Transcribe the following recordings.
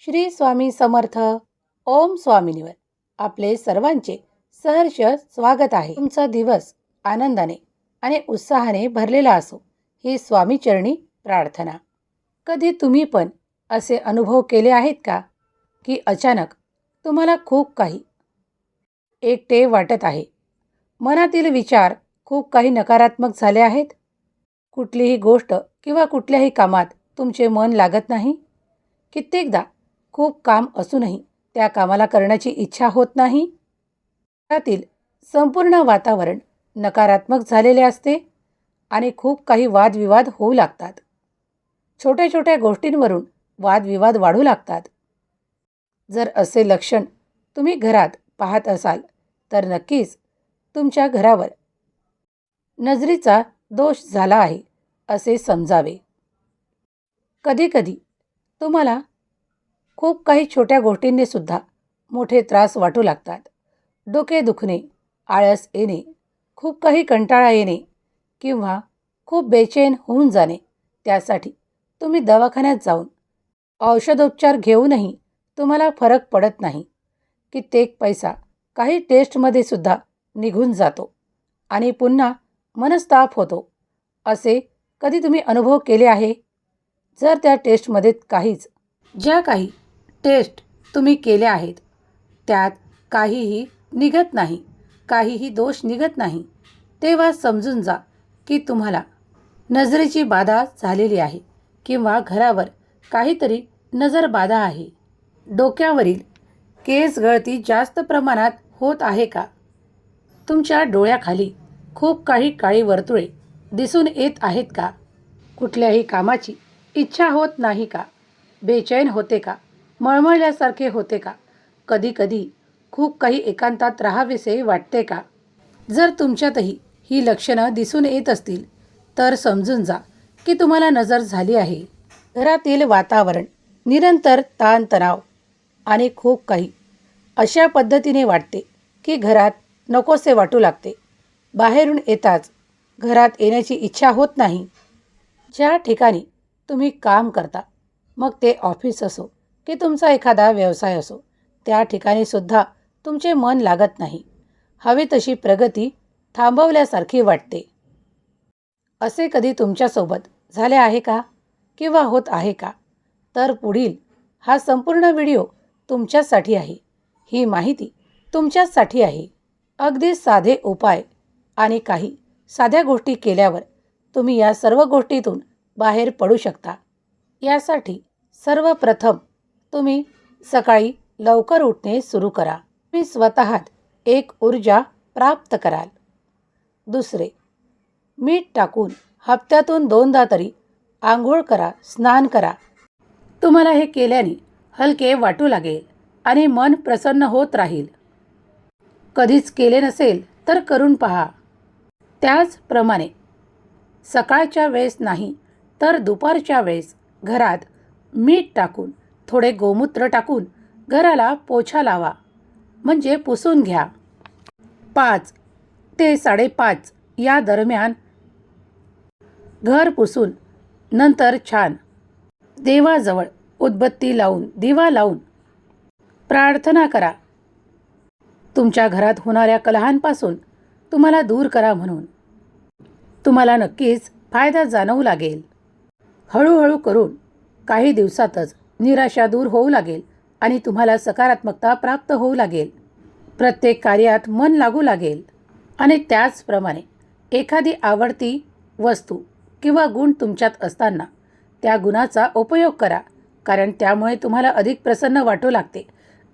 श्री स्वामी समर्थ. ओम स्वामिनीवर आपले सर्वांचे सहर्ष स्वागत आहे. तुमचा दिवस आनंदाने आणि उत्साहाने भरलेला असो ही स्वामीचरणी प्रार्थना. कधी तुम्ही पण असे अनुभव केले आहेत का? की अचानक तुम्हाला खूप काही एकटे वाटत आहे. मनातील विचार खूप काही नकारात्मक झाले आहेत. कुठलीही गोष्ट किंवा कुठल्याही कामात तुमचे मन लागत नाही. कित्येकदा खूप काम असूनही त्या कामाला करण्याची इच्छा होत नाही. घरातील संपूर्ण वातावरण नकारात्मक झालेले असते आणि खूप काही वादविवाद होऊ लागतात. छोट्या छोट्या गोष्टींवरून वादविवाद वाढू लागतात. जर असे लक्षण तुम्ही घरात पाहत असाल तर नक्कीच तुमच्या घरावर नजरीचा दोष झाला आहे असे समजावे. कधीकधी तुम्हाला खूप काही छोट्या गोष्टींनी सुद्धा मोठे त्रास वाटू लागतात. डोके दुखणे आळस येणे खूप काही कंटाळा येणे किंवा खूप बेचैन होऊन जाणे त्यासाठी तुम्ही दवाखान्यात जाऊन औषधोपचार घेऊनही तुम्हाला फरक पडत नाही. कित्येक पैसा काही टेस्टमध्ये सुद्धा निघून जातो आणि पुन्हा मनस्ताप होतो. असे कधी तुम्ही अनुभव केले आहे? जर त्या टेस्टमध्ये काहीच ज्या काही टेस्ट तुम्ही केल्या आहेत. त्यात काहीही निघत नाही काहीही दोष निघत नाही. तेव्हा समजून जा की तुम्हाला नजरेची बाधा झालेली आहे किंवा घरावर काहीतरी नजर बाधा आहे. डोक्यावरील केस गळती जास्त प्रमाणात होत आहे का? तुमच्या डोळ्याखाली खूप काही काळी वर्तुळे दिसून येत आहेत का? कुठल्याही कामाची इच्छा होत नाही का? बेचैन होते का? मळमळल्यासारखे होते का? कधीकधी खूप काही एकांतात राहावेसे वाटते का? जर तुमच्यातही ही लक्षणं दिसून येत असतील तर समजून जा की तुम्हाला नजर झाली आहे. घरातील वातावरण निरंतर ताणतणाव आणि खूप काही अशा पद्धतीने वाटते की घरात नकोसे वाटू लागते. बाहेरून येताच घरात येण्याची इच्छा होत नाही. ज्या ठिकाणी तुम्ही काम करता मग ते ऑफिस असो की तुमचा एखादा व्यवसाय असो त्या ठिकाणी सुद्धा तुमचे मन लागत नाही. हवी तशी प्रगती थांबवल्यासारखी वाटते. असे कधी तुमच्यासोबत झाले आहे का? किंवा होत आहे का? तर पुढील हा संपूर्ण व्हिडिओ तुमच्यासाठी आहे. ही माहिती तुमच्यासाठी आहे. अगदी साधे उपाय आणि काही साध्या गोष्टी केल्यावर तुम्ही या सर्व गोष्टीतून बाहेर पडू शकता. यासाठी सर्वप्रथम तुम्ही सकाळी लवकर उठणे सुरू करा. तुम्ही स्वतःत एक ऊर्जा प्राप्त कराल. दुसरे मीठ टाकून हप्त्यातून दोनदा तरी आंघोळ करा स्नान करा. तुम्हाला हे केल्याने हलके वाटू लागेल आणि मन प्रसन्न होत राहील. कधीच केले नसेल तर करून पहा. त्याचप्रमाणे सकाळच्या वेळेस नाही तर दुपारच्या वेळेस घरात मीठ टाकून थोडे गोमूत्र टाकून घराला पोछा लावा. म्हणजे पुसून घ्या. पाच. ते साडेपाच या दरम्यान घर पुसून नंतर छान. देवाजवळ उदबत्ती लावून दिवा लावून प्रार्थना करा. तुमच्या घरात होणाऱ्या कलहांपासून तुम्हाला दूर करा म्हणून. तुम्हाला नक्कीच फायदा जाणवू लागेल. हळूहळू करून काही दिवसातच निराशा दूर होऊ लागेल आणि तुम्हाला सकारात्मकता प्राप्त होऊ लागेल. प्रत्येक कार्यात मन लागू लागेल. आणि त्याचप्रमाणे एखादी आवडती वस्तू किंवा गुण तुमच्यात असताना त्या गुणाचा उपयोग करा कारण त्यामुळे तुम्हाला अधिक प्रसन्न वाटू लागते.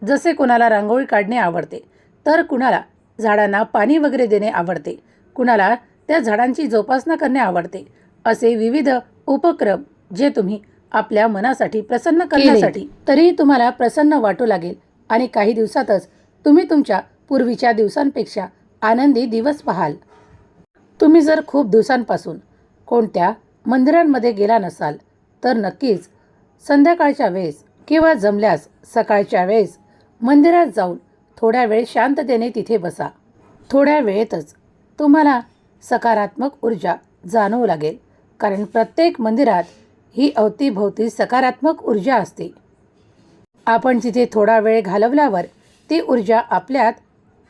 जसे कुणाला रांगोळी काढणे आवडते तर कुणाला झाडांना पाणी वगैरे देणे आवडते कुणाला त्या झाडांची जोपासना करणे आवडते असे विविध उपक्रम जे तुम्ही आपल्या मनासाठी प्रसन्न करण्यासाठी तरीही तुम्हाला प्रसन्न वाटू लागेल. आणि काही दिवसातच तुम्ही तुमच्या पूर्वीच्या दिवसांपेक्षा आनंदी दिवस पाहाल. तुम्ही जर खूप दिवसांपासून कोणत्या मंदिरांमध्ये गेला नसाल तर नक्कीच संध्याकाळच्या वेळेस किंवा जमल्यास सकाळच्या वेळेस मंदिरात जाऊन थोड्या वेळ शांततेने तिथे बसा. थोड्या वेळेतच तुम्हाला सकारात्मक ऊर्जा जाणवू लागेल. कारण प्रत्येक मंदिरात ही अवतीभोवती सकारात्मक ऊर्जा असते. आपण तिथे थोडा वेळ घालवल्यावर ती ऊर्जा आपल्यात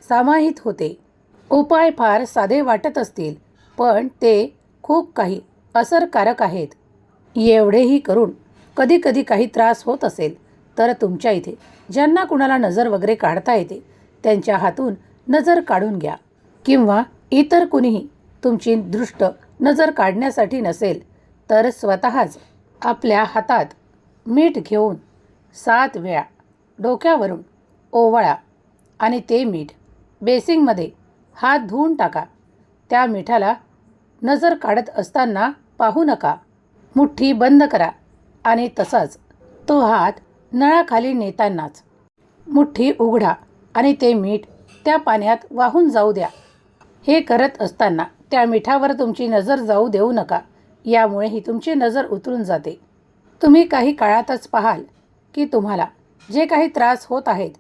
समाहित होते. उपाय फार साधे वाटत असतील पण ते खूप काही असरकारक आहेत. एवढेही करून कधी कधी काही त्रास होत असेल तर तुमच्या इथे ज्यांना कुणाला नजर वगैरे काढता येते त्यांच्या हातून नजर काढून घ्या. किंवा इतर कुणीही तुमची दृष्ट नजर काढण्यासाठी नसेल तर स्वतःच आपल्या हातात मीठ घेऊन सात वेळा डोक्यावरून ओवाळा आणि ते मीठ बेसिंगमध्ये हात धुवून टाका. त्या मिठाला नजर काढत असताना पाहू नका. मुठ्ठी बंद करा आणि तसाच तो हात नळाखाली नेतानाच. मुठ्ठी उघडा आणि ते मीठ त्या पाण्यात वाहून जाऊ द्या. हे करत असताना त्या मिठावर तुमची नजर जाऊ देऊ नका. यामुळे ही तुमची नजर उतरून जाते. तुम्ही काही काळातच पाहाल की तुम्हाला जे काही त्रास होत आहेत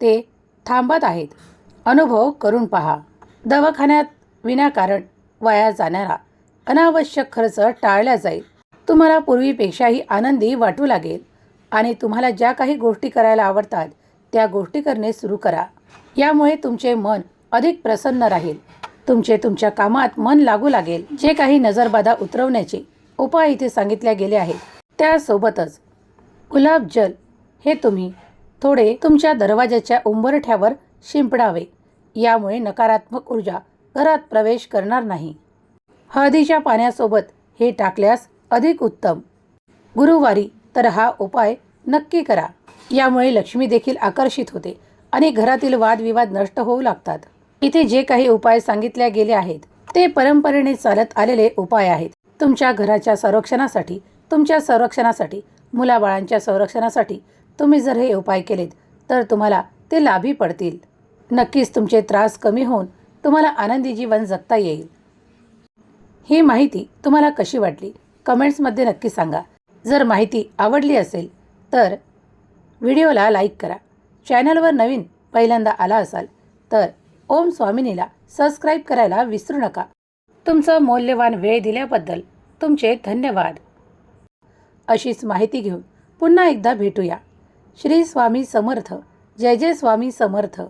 ते थांबत आहेत. अनुभव करून पहा. दवाखान्यात विनाकारण वाया जाणारा अनावश्यक खर्च टाळला जाईल. तुम्हाला पूर्वीपेक्षाही आनंदी वाटू लागेल आणि तुम्हाला ज्या काही गोष्टी करायला आवडतात त्या गोष्टी करणे सुरू करा. यामुळे तुमचे मन अधिक प्रसन्न राहील. तुमचे तुमच्या कामात मन लागू लागेल जे काही नजरबाधा उतरवण्याचे उपाय इथे सांगितले गेले आहेत. त्यासोबतच गुलाब जल हे तुम्ही थोडे तुमच्या दरवाजाच्या उंबरठ्यावर शिंपडावे. यामुळे नकारात्मक ऊर्जा घरात प्रवेश करणार नाही. हळदीच्या पाण्यासोबत हे टाकल्यास अधिक उत्तम. गुरुवारी तर हा उपाय नक्की करा. यामुळे लक्ष्मी देखील आकर्षित होते आणि घरातील वादविवाद नष्ट होऊ लागतात. इथे जे काही उपाय सांगितले गेले आहेत ते परंपरेने चालत आलेले उपाय आहेत. तुमच्या घराच्या संरक्षणासाठी तुमच्या संरक्षणासाठी मुलाबाळांच्या संरक्षणासाठी तुम्ही जर हे उपाय केलेत तर तुम्हाला ते लाभी पडतील. नक्कीच तुमचे त्रास कमी होऊन तुम्हाला आनंदी जीवन जगता येईल. ही माहिती तुम्हाला कशी वाटली? कमेंट्समध्ये नक्की सांगा. जर माहिती आवडली असेल तर व्हिडिओला लाईक करा. चॅनलवर नवीन पहिल्यांदा आला असाल तर ओम स्वामिनीला सबस्क्राईब करायला विसरू नका. तुमचं मौल्यवान वेळ दिल्याबद्दल तुमचे धन्यवाद. अशीच माहिती घेऊन पुन्हा एकदा भेटूया. श्री स्वामी समर्थ. जय जय स्वामी समर्थ.